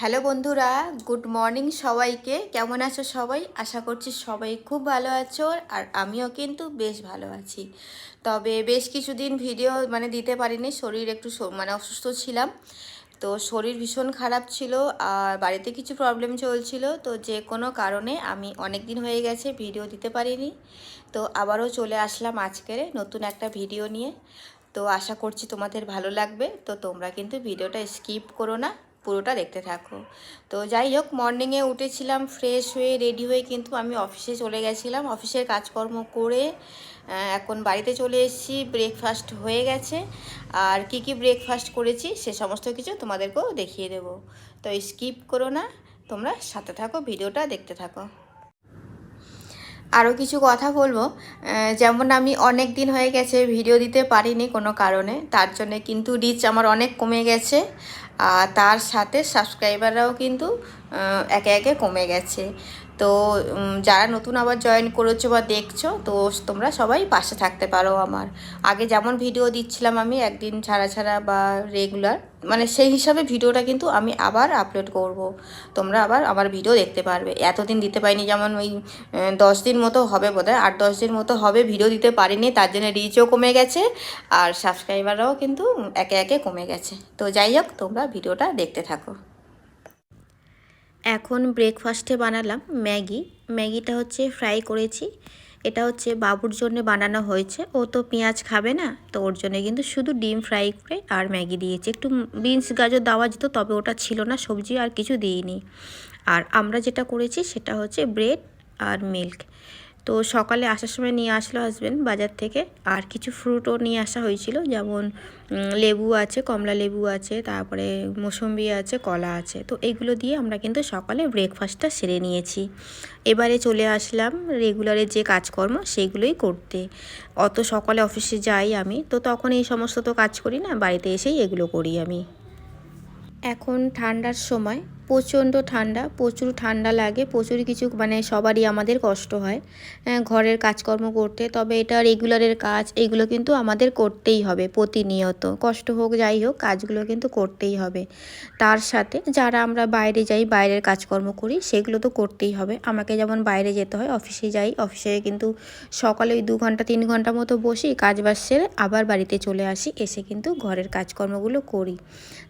Hello বন্ধুরা, good morning সবাইকে। কেমন আছো সবাই? আশা করছি সবাই খুব ভালো আছো আর আমিও কিন্তু বেশ ভালো আছি। তবে বেশ কিছুদিন ভিডিও মানে দিতে পারিনি, শরীর একটু মানে অসুস্থ ছিলাম। তো শরীর ভীষণ খারাপ ছিল আর বাড়িতে কিছু প্রবলেম চলছিল। তো যে কোনো কারণে আমি অনেক দিন হয়ে গেছে ভিডিও দিতে পারিনি। তো আবারও চলে আসলাম আজকের নতুন একটা ভিডিও নিয়ে। তো আশা করছি তোমাদের ভালো লাগবে। তো তোমরা কিন্তু ভিডিওটা স্কিপ করো না। পুরোটা দেখতে থাকো। তো যাই হোক মর্নিংয়ে উঠেছিলাম ফ্রেশ হয়ে রেডি হয়ে কিন্তু আমি অফিসে চলে গেছিলাম। অফিসের কাজকর্ম করে এখন বাড়িতে চলে এসেছি ব্রেকফাস্ট হয়ে গেছে। আর কি কি ব্রেকফাস্ট করেছি, সে সমস্ত কিছু তোমাদেরকেও দেখিয়ে দেবো। তো স্কিপ করো না, তোমরা সাথে থাকো, ভিডিওটা দেখতে থাকো। আরও কিছু কথা বলব। যেমন আমি অনেক দিন হয়ে গেছে ভিডিও দিতে পারিনি কোনো কারণে, তার জন্য কিন্তু রিচ আমার অনেক কমে গেছে। আর তার সাথে সাবস্ক্রাইবাররাও কিন্তু একে একে কমে গেছে। তো যারা নতুন আবার জয়েন করেছ বা দেখছ, তো তোমরা সবাই পাশে থাকতে পারো আমার। আগে যেমন ভিডিও দিচ্ছিলাম আমি একদিন ছাড়া ছাড়া বা রেগুলার মানে সেই হিসাবে ভিডিওটা কিন্তু আমি আবার আপলোড করব। তোমরা আবার আমার ভিডিও দেখতে পারবে। এতদিন দিতে পারিনি, যেমন ওই দশ দিন মতো হবে বোধহয়, আট দশ দিন মতো হবে ভিডিও দিতে পারিনি, তার জন্য রিচও কমে গেছে, আর সাবস্ক্রাইবাররাও কিন্তু একে একে কমে গেছে। তো যাই হোক, তোমরা ভিডিওটা দেখতে থাকো। এখন ব্রেকফাস্টে বানালাম ম্যাগি। ম্যাগিটা হচ্ছে ফ্রাই করেছি। এটা হচ্ছে বাবুর জন্য বানানো হয়েছে। ও তো পেঁয়াজ খাবে না, তো ওর জন্য কিন্তু শুধু ডিম ফ্রাই করে আর ম্যাগি দিয়েছি। একটু বিনস, গাজর, দেওয়া যেত, তবে ওটা ছিল না, সবজি আর কিছু দিইনি। আর আমরা যেটা করেছি সেটা হচ্ছে ব্রেড আর মিল্ক তো সকালে আসার সময় নিয়ে আসলো হাজব্যান্ড বাজার থেকে। আর কিছু ফ্রুটও নিয়ে আসা হয়েছিল, যেমন লেবু আছে, কমলা লেবু আছে, তারপরে মৌসম্বি আছে, কলা আছে। তো এইগুলো দিয়ে আমরা কিন্তু সকালে ব্রেকফাস্টটা সেরে নিয়েছি। এবারে চলে আসলাম রেগুলারের যে কাজকর্ম, সেগুলোই করতে। অত সকালে অফিসে যাই আমি, তো তখন এই সমস্ত তো কাজ করি না, বাড়িতে এসেই এগুলো করি আমি। এখন ঠান্ডার সময় প্রচণ্ড ঠান্ডা, প্রচুর ঠান্ডা লাগে, প্রচুর কিছু মানে সবারই আমাদের কষ্ট হয় ঘরের কাজকর্ম করতে। তবে এটা রেগুলারের কাজ, এগুলো কিন্তু আমাদের করতেই হবে প্রতিনিয়ত। কষ্ট হোক, যাই হোক, কাজগুলো কিন্তু করতেই হবে। তার সাথে যারা আমরা বাইরে যাই, বাইরের কাজকর্ম করি, সেগুলো তো করতেই হবে। আমাকে যেমন বাইরে যেতে হয়, অফিসে যাই, অফিসে কিন্তু সকালে ওই দু ঘণ্টা, তিন ঘণ্টা মতো বসি, কাজ বাজ সেরে আবার বাড়িতে চলে আসি, এসে কিন্তু ঘরের কাজকর্মগুলো করি।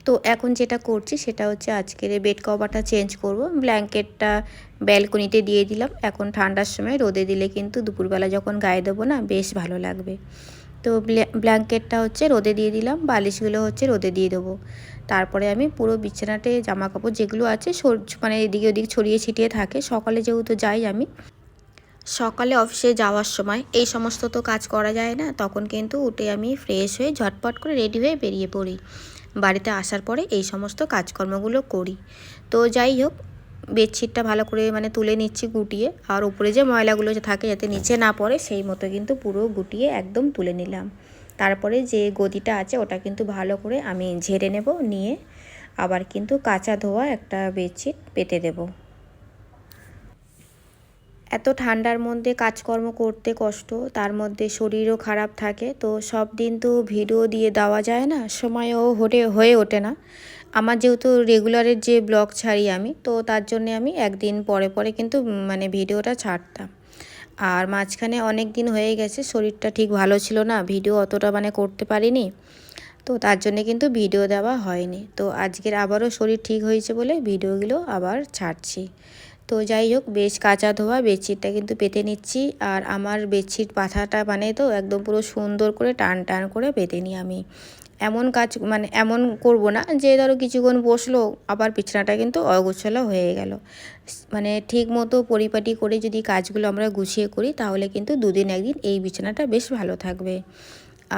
তো এখন যেটা করছি, সেটা হচ্ছে আজকের বেড কভারটা চেঞ্জ করব। ব্ল্যাঙ্কেটটা ব্যালকনিতে দিয়ে দিলাম। এখন ঠান্ডার সময় রোদে দিলে কিন্তু দুপুরবেলা যখন গায়ে দেবো না, বেশ ভালো লাগবে। তো ব্ল্যা- ব্ল্যাঙ্কেটটা হচ্ছে রোদে দিয়ে দিলাম, বালিশগুলো হচ্ছে রোদে দিয়ে দেবো। তারপরে আমি পুরো বিছানাতে জামা কাপড় যেগুলো আছে মানে এদিকে ওদিক ছড়িয়ে ছিটিয়ে থাকে। সকালে যেহেতু যাই আমি, সকালে অফিসে যাওয়ার সময় এই সমস্ত তো কাজ করা যায় না, তখন কিন্তু উঠে আমি ফ্রেশ হয়ে ঝটপট করে রেডি হয়ে বেরিয়ে পড়ি। বাড়িতে আসার পরে এই সমস্ত কাজকর্মগুলো করি। তো যাই হোক, বেডশিটটা ভালো করে মানে তুলে নিচ্ছি গুটিয়ে। আর উপরে যে ময়লাগুলো যে থাকে যাতে নিচে না পড়ে, সেই মতো কিন্তু পুরো গুটিয়ে একদম তুলে নিলাম। তারপরে যে গদিটা আছে, ওটা কিন্তু ভালো করে আমি ঝেড়ে নেব, নিয়ে আবার কিন্তু কাঁচা ধোয়া একটা বেডশিট পেতে দেবো। এত ঠান্ডার মধ্যে কাজকর্ম করতে কষ্ট, তার মধ্যে শরীরও খারাপ থাকে, তো সব দিন তো ভিডিও দিয়ে দেওয়া যায় না, সময়ও হয়ে হয়ে ওঠে না। আমার যেহেতু রেগুলারের যে ব্লগ ছাড়ি আমি, তো তার জন্যে আমি একদিন পরে পরে কিন্তু মানে ভিডিওটা ছাড়তাম। আর মাঝখানে অনেক দিন হয়ে গেছে, শরীরটা ঠিক ভালো ছিল না, ভিডিও অতটা মানে করতে পারিনি, তো তার জন্যে কিন্তু ভিডিও দেওয়া হয়নি। তো আজকের আবারও শরীর ঠিক হয়েছে বলে ভিডিওগুলো আবার ছাড়ছি। তো যাই হোক, বেশ কাঁচা ধোয়া বেডশিটটা কিন্তু পেতে নিচ্ছি। আর আমার বেডশিট পাথাটা মানে তো একদম পুরো সুন্দর করে টান টান করে পেতে নিই আমি। এমন কাজ মানে এমন করব না যে ধরো কিছুক্ষণ বসল, আবার বিছানাটা কিন্তু অগোছালো হয়ে গেল। মানে ঠিক মতো পরিপাটি করে যদি কাজগুলো আমরা গুছিয়ে করি, তাহলে কিন্তু দুদিন একদিন এই বিছানাটা বেশ ভালো থাকবে।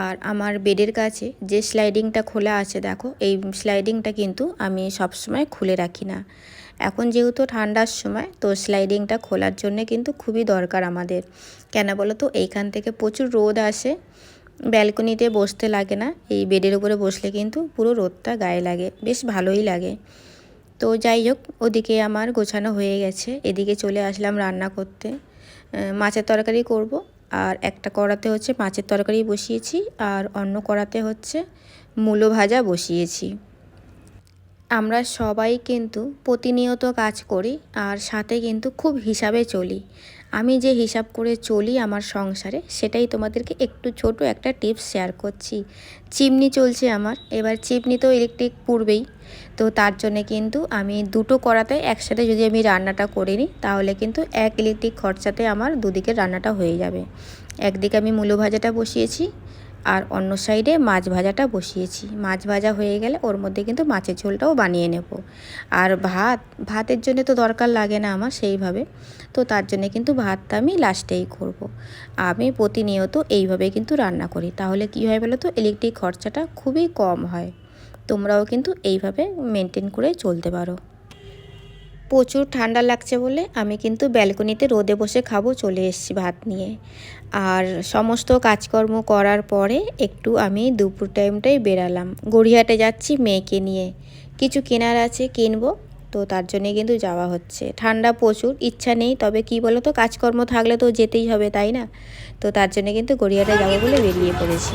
আর আমার বেডের কাছে যে স্লাইডিংটা খোলা আছে, দেখো, এই স্লাইডিংটা কিন্তু আমি সবসময় খুলে রাখি না। এখন যেহেতু ঠান্ডার সময়, তো স্লাইডিংটা খোলার জন্য কিন্তু খুবই দরকার আমাদের। কেন বলো তো? এইখান থেকে প্রচুর রোদ আসে। ব্যালকনিতে বসতে লাগে না। এই বেডের উপরে বসলে কিন্তু পুরো রোদটা গায়ে লাগে। বেশ ভালোই লাগে। তো যাই হোক, ওদিকে আমার গোছানো হয়ে গেছে। এদিকে চলে আসলাম রান্না করতে। মাছের তরকারি করব। আর একটা কড়াতে হচ্ছে মাছের তরকারি বসিয়েছি। আর অন্য কড়াতে হচ্ছে মূলো ভাজা বসিয়েছি। আমরা সবাই কিন্তু প্রতিনিয়ত কাজ করি আর সাথে কিন্তু খুব হিসাবে চলি। আমি যে হিসাব করে চলি আমার সংসারে সেটাই তোমাদেরকে একটু ছোট একটা টিপস শেয়ার করছি। চিমনি চলছে আমার, এবার চিমনি তো ইলেকট্রিক পূর্বেই। তো তার জন্যে কিন্তু আমি দুটো করাতে একসাথে যদি আমি রান্নাটা করে নিই, তাহলে কিন্তু এক ইলেকট্রিক খরচাতে আমার দুদিকের রান্নাটা হয়ে যাবে। একদিকে আমি মূলো ভাজাটা বসিয়েছি আর অন্য সাইডে মাছ ভাজাটা বসিয়েছি। মাছ ভাজা হয়ে গেলে ওর মধ্যে কিন্তু মাছের ঝোলটাও বানিয়ে নেব। আর ভাত, ভাতের জন্য তো দরকার লাগে না আমার সেইভাবে। তো তার জন্য কিন্তু ভাতটা আমি লাস্টেই করব। আমি প্রতিনিয়ত এইভাবে কিন্তু রান্না করি। তাহলে কী হয় বলো তো ইলেকট্রিক খরচাটা খুবই কম হয়। তোমরাও কিন্তু এইভাবে মেনটেন করে চলতে পারো। প্রচুর ঠান্ডা লাগছে বলে আমি কিন্তু ব্যালকনিতে রোদে বসে খাব চলে এসেছি ভাত নিয়ে। আর সমস্ত কাজকর্ম করার পরে একটু আমি দুপুর টাইমটাই বেরালাম। গড়িয়াহাটে যাচ্ছি মেয়েকে নিয়ে। কিছু কেনার আছে কিনবো, তো তার জন্যে কিন্তু যাওয়া হচ্ছে। ঠান্ডা প্রচুর, ইচ্ছা নেই, তবে কি বলো তো কাজকর্ম থাকলে তো যেতেই হবে, তাই না? তো তার জন্য কিন্তু গড়িয়াহাটে যাব বলে বেরিয়ে পড়েছি।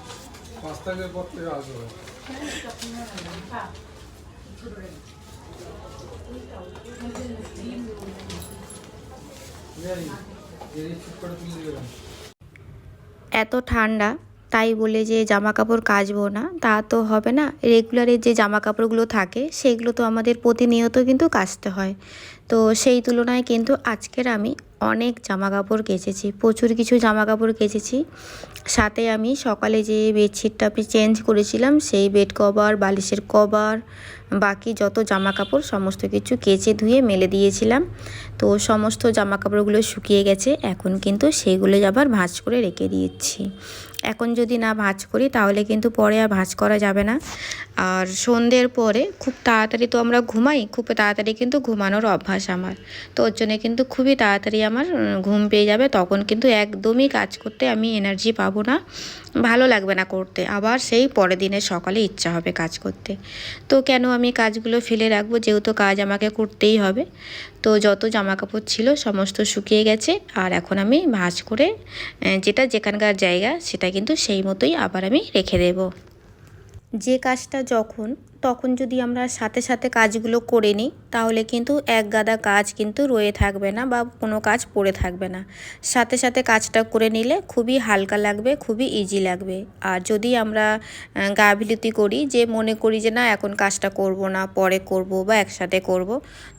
পর থেকে এত ঠান্ডা, তাই বলে যে জামা কাপড় কাচবো না, তা তো হবে না। রেগুলারের যে জামা কাপড়গুলো থাকে, সেগুলো তো আমাদের প্রতিনিয়ত কিন্তু কাচতে হয়। তো সেই তুলনায় কিন্তু আজকের আমি অনেক জামা কাপড় কেচেছি, প্রচুর কিছু জামা কাপড় কেচেছি। সাথে আমি সকালে যে বেডশিটটা আমি চেঞ্জ করেছিলাম, সেই বেড কভার, বালিশের কভার, বাকি যত জামা কাপড় সমস্ত কিছু কেচে ধুয়ে মেলে দিয়েছিলাম। তো সমস্ত জামা কাপড়গুলো শুকিয়ে গেছে, এখন কিন্তু সেগুলো আবার ভাঁজ করে রেখে দিয়েছি। এখন যদি না ভাঁজ করি, তাহলে কিন্তু পরে আর ভাঁজ করা যাবে না। আর সন্ধ্যের পরে খুব তাড়াতাড়ি তো আমরা ঘুমাই, খুব তাড়াতাড়ি কিন্তু ঘুমানোর অভ্যাস আমার। তো ওর জন্যে কিন্তু খুবই তাড়াতাড়ি আমার ঘুম পেয়ে যাবে, তখন কিন্তু একদমই কাজ করতে আমি এনার্জি পাবো না, ভালো লাগবে না করতে। আবার সেই পরের দিনের সকালে ইচ্ছা হবে কাজ করতে। তো কেন আমি কাজগুলো ফেলে রাখব? যেহেতু কাজ আমাকে করতেই হবে। তো যত জামা কাপড় ছিল সমস্ত শুকিয়ে গেছে, আর এখন আমি ভাঁজ করে যেটা যেখানকার জায়গা সেটা কিন্তু সেই মতোই আবার আমি রেখে দেবো। যে কাজটা যখন তখন যদি আমরা সাথে সাথে কাজগুলো করে নিই তাহলে কিন্তু এক গাদা কাজ কিন্তু রয়ে থাকবে না বা কোনো কাজ পড়ে থাকবে না। সাথে সাথে কাজটা করে নিলে খুবই হালকা লাগবে খুবই ইজি লাগবে। আর যদি আমরা আহ, গাফিলতি করি যে মনে করি যে না এখন কাজটা করব না পরে করব বা একসাথে করব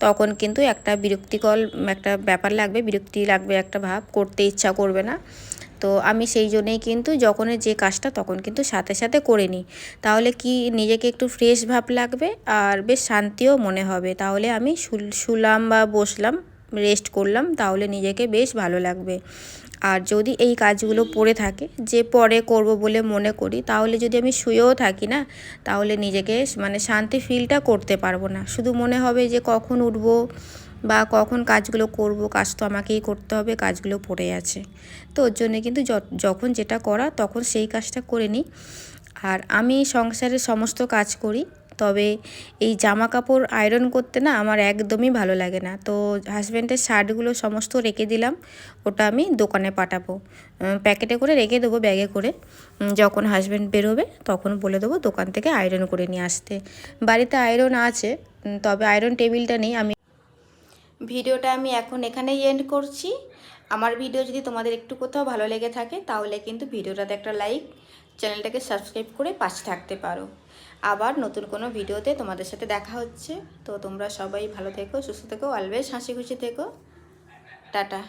তখন কিন্তু একটা বিরক্তিকর একটা ব্যাপার লাগবে বিরক্তি লাগবে একটা ভাব করতে ইচ্ছা করবে না। তো আমি সেই জন্যেই কিন্তু যখন যে কাজটা তখন কিন্তু সাথে সাথে করে নিই। তাহলে কি নিজেকে একটু ফ্রেশ ভাব লাগবে আর বেশ শান্তিও মনে হবে। তাহলে আমি শুল- শুলাম বা বসলাম রেস্ট করলাম, তাহলে নিজেকে বেশ ভালো লাগবে। আর যদি এই কাজগুলো পড়ে থাকে, যে পরে করব বলে মনে করি, তাহলে যদি আমি শুয়েও থাকি না, তাহলে নিজেকে মানে শান্তি ফিলটা করতে পারব না। শুধু মনে হবে যে কখন উঠবো বা কখন কাজগুলো করব, কাজ তো আমাকেই করতে হবে, কাজগুলো পড়ে আছে। তো ওর জন্যে কিন্তু যখন যেটা করা, তখন সেই কাজটা করে নিই। আর আমি সংসারের সমস্ত কাজ করি। তবে এই জামা কাপড় আয়রন করতে না আমার একদমই ভালো লাগে না। তো হাজব্যান্ডের শার্টগুলো সমস্ত রেখে দিলাম, ওটা আমি দোকানে পাঠাবো। প্যাকেটে করে রেখে দেবো ব্যাগে করে। যখন হাজব্যান্ড বেরোবে তখন বলে দেবো দোকান থেকে আয়রন করে নিয়ে আসতে। বাড়িতে আয়রন আছে তবে আয়রন টেবিলটা নেই, আমি ভিডিওটা আমি এখন এখানেই এন্ড করছি। আমার ভিডিও যদি তোমাদের একটু কোথাও ভালো লেগে থাকে তাহলে কিন্তু ভিডিওটাতে একটা লাইক চ্যানেলটাকে সাবস্ক্রাইব করে পাশে থাকতে পারো। আবার নতুন কোনো ভিডিওতে তোমাদের সাথে দেখা হচ্ছে। তো তোমরা সবাই ভালো থেকো, সুস্থ থেকো অলওয়েজ হাসি খুশি থেকো। টাটা।